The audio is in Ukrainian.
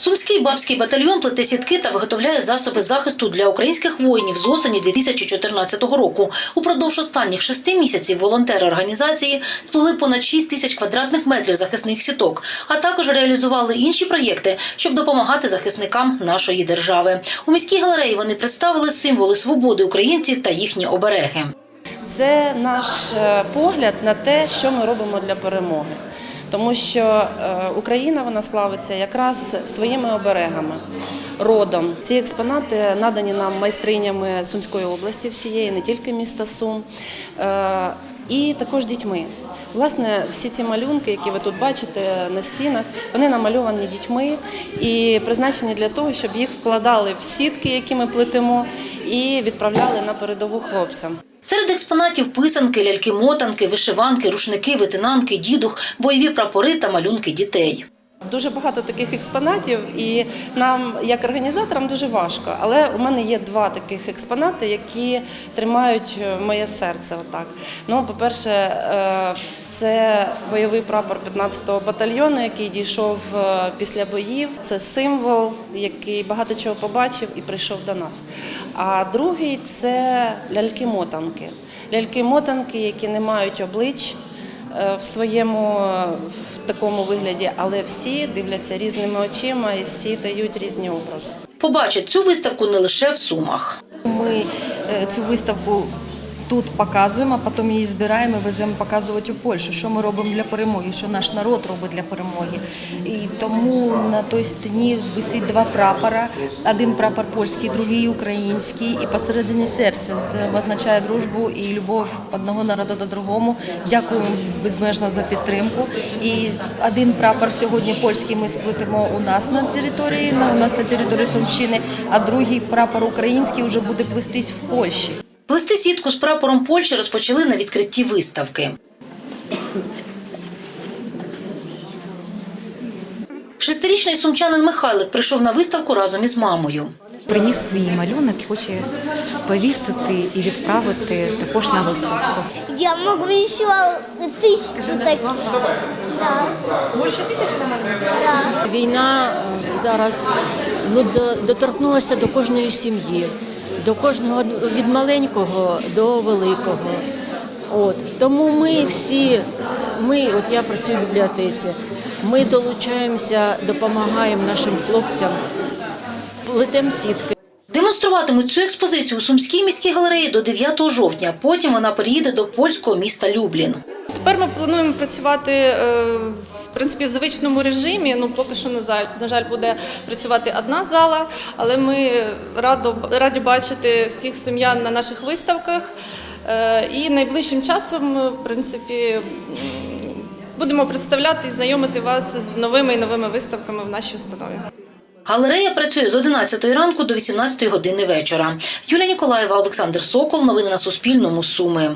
Сумський бабський батальйон плете сітки та виготовляє засоби захисту для українських воїнів з осені 2014 року. Упродовж останніх шести місяців волонтери організації сплели понад 6 тисяч квадратних метрів захисних сіток, а також реалізували інші проєкти, щоб допомагати захисникам нашої держави. У міській галереї вони представили символи свободи українців та їхні обереги. Це наш е, погляд на те, що ми робимо для перемоги. Тому що е, Україна вона славиться якраз своїми оберегами, родом. Ці експонати надані нам майстринями Сумської області всієї, не тільки міста Сум, е, і також дітьми. Власне, всі ці малюнки, які ви тут бачите на стінах, вони намальовані дітьми і призначені для того, щоб їх вкладали в сітки, які ми плетемо, і відправляли на передову хлопцям. Серед експонатів писанки, ляльки-мотанки, вишиванки, рушники, витинанки, дідух, бойові прапори та малюнки дітей. Дуже багато таких експонатів, і нам, як організаторам, дуже важко. Але у мене є два таких експонати, які тримають е, моє серце. Отак. Ну, по-перше, е, це бойовий прапор 15-го батальйону, який дійшов е, після боїв. Це символ, який багато чого побачив і прийшов до нас. А другий це ляльки-мотанки. Ляльки-мотанки, які не мають облич е, в своєму е, в такому вигляді, але всі дивляться різними очима і всі дають різні образи. Побачать цю виставку не лише в Сумах. Ми е, цю виставку тут показуємо, а потім її збираємо і веземо показувати у Польщу, що ми робимо для перемоги, що наш народ робить для перемоги. І тому на той стіні висить два прапора: один прапор польський, другий український, і посередині серця. Це означає дружбу і любов одного народу до другому. Дякуємо безмежно за підтримку. І один прапор сьогодні польський ми сплетемо у нас на території, у нас на території Сумщини, а другий прапор український вже буде плестись в Польщі. Плести сітку з прапором Польщі розпочали на відкритті виставки. Шестирічний сумчанин Михайлик прийшов на виставку разом із мамою. Приніс свій малюнок і хоче повісити і відправити також на виставку. Я могу еще тысячу таких. Да. Більше тисячі Да. Війна е, зараз ну, доторкнулася до кожної сім'ї, до кожного від маленького до великого. От тому ми всі, ми, от я працюю в бібліотеці, ми долучаємося, допомагаємо нашим хлопцям, плетемо сітки. Демонструватимуть цю експозицію у Сумській міській галереї до 9 жовтня. Потім вона переїде до польського міста Люблін. Тепер ми плануємо працювати е, в принципі в звичному режимі. Ну поки що на жаль, буде працювати одна зала, але ми радо раді бачити всіх сум'ян на наших виставках. Е, І найближчим часом, в принципі, будемо представляти і знайомити вас з новими і новими виставками в нашій установі. Галерея працює з 11 ранку до 18 години вечора. Юлія Ніколаєва, Олександр Сокол. Новини на Суспільному. Суми.